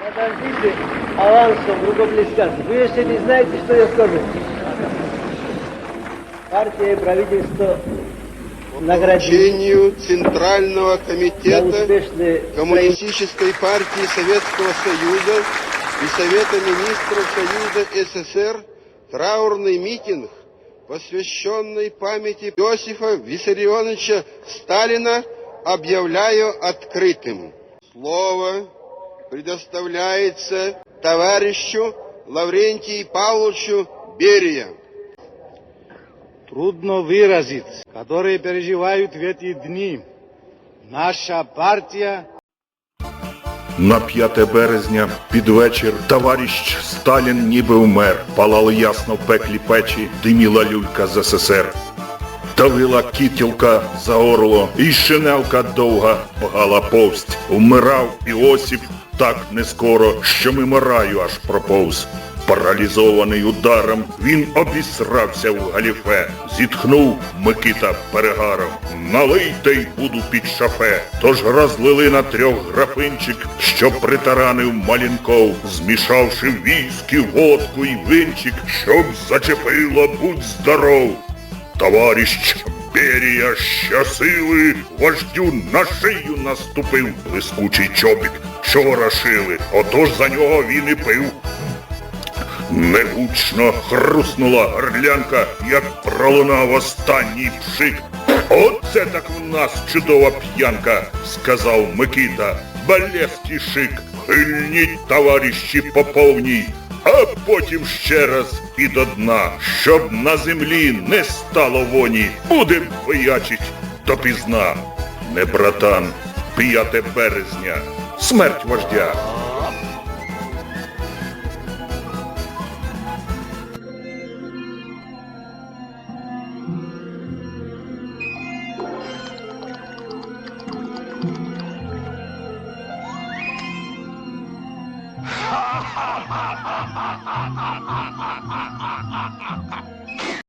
Подождите, авансом рукоплескаться. Вы еще не знаете, что я скажу. Партия и правительство наградили поручению Центрального комитета Коммунистической партии Советского Союза и Совета министров Союза СССР траурный митинг, посвященный памяти Иосифа Виссарионовича Сталина, объявляю открытым. Слово предоставляется товарищу Лаврентию Павловичу Берия. трудно выразить, которые переживают в эти дни. Наша партия На 5 березня під вечір товарищ Сталін ніби вмер. Палало ясно в пеклі печі, диміла люлька з СССР. Давила кітілка за орло, і шинелка довга погала повсть. Вмирав Іосиф так нескоро, що мимо раю аж проповз. Паралізований ударом, він обісрався в галіфе, зітхнув Микита перегаром. Налийте й буду під шафе. Тож розлили на трьох графинчик, що притаранив Малінков, змішавши віскі, водку й винчик, щоб зачепило будь здоров. Товарищ Берія щасили, вождю на шию наступив блискучий чобік, що ворошили, отож за нього він і пив. Негучно хруснула горлянка, як пролунав останній пшик. Оце так в нас чудова п'янка, сказав Микита. Балевський шик, хильніть, товариші, по повній, а потім ще раз і до дна, щоб на землі не стало воні, будем воячить допізна. Не братан, 5 березня, смерть вождя. ha ha ha